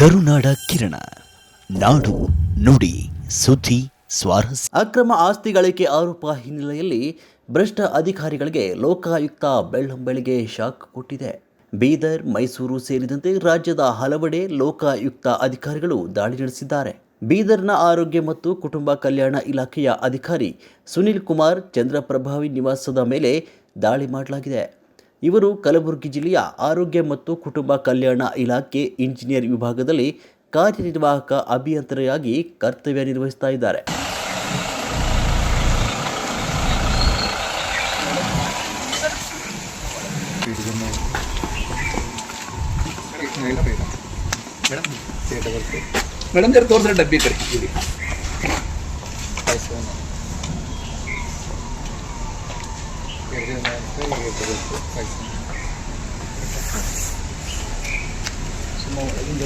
ಕರುನಾಡ ಕಿರಣ. ನಾಡು ನುಡಿ, ಸುದ್ದಿ, ಸ್ವಾರಸ್ಯ. ಅಕ್ರಮ ಆಸ್ತಿ ಗಳಿಕೆ ಆರೋಪ ಹಿನ್ನೆಲೆಯಲ್ಲಿ ಭ್ರಷ್ಟ ಅಧಿಕಾರಿಗಳಿಗೆ ಲೋಕಾಯುಕ್ತ ಬೆಳ್ಳಂಬೆಳಿಗೆ ಶಾಕ್ ಕೊಟ್ಟಿದೆ. ಬೀದರ್, ಮೈಸೂರು ಸೇರಿದಂತೆ ರಾಜ್ಯದ ಹಲವೆಡೆ ಲೋಕಾಯುಕ್ತ ಅಧಿಕಾರಿಗಳು ದಾಳಿ ನಡೆಸಿದ್ದಾರೆ. ಬೀದರ್ನ ಆರೋಗ್ಯ ಮತ್ತು ಕುಟುಂಬ ಕಲ್ಯಾಣ ಇಲಾಖೆಯ ಅಧಿಕಾರಿ ಸುನಿಲ್ ಕುಮಾರ್, ಚಂದ್ರಪ್ರಭಾವಿ ನಿವಾಸದ ಮೇಲೆ ದಾಳಿ ಮಾಡಲಾಗಿದೆ. ಇವರು ಕಲಬುರಗಿ ಜಿಲ್ಲೆಯ ಆರೋಗ್ಯ ಮತ್ತು ಕುಟುಂಬ ಕಲ್ಯಾಣ ಇಲಾಖೆ ಇಂಜಿನಿಯರ್ ವಿಭಾಗದಲ್ಲಿ ಕಾರ್ಯನಿರ್ವಾಹಕ ಅಭಿಯಂತರಿಯಾಗಿ ಕರ್ತವ್ಯ ನಿರ್ವಹಿಸ್ತಾ ಇದ್ದಾರೆ ಮೇಡಮ್ ತೋರಿಸ್ರೆ ಡಬ್ಬಿ ಇಲ್ಲಿ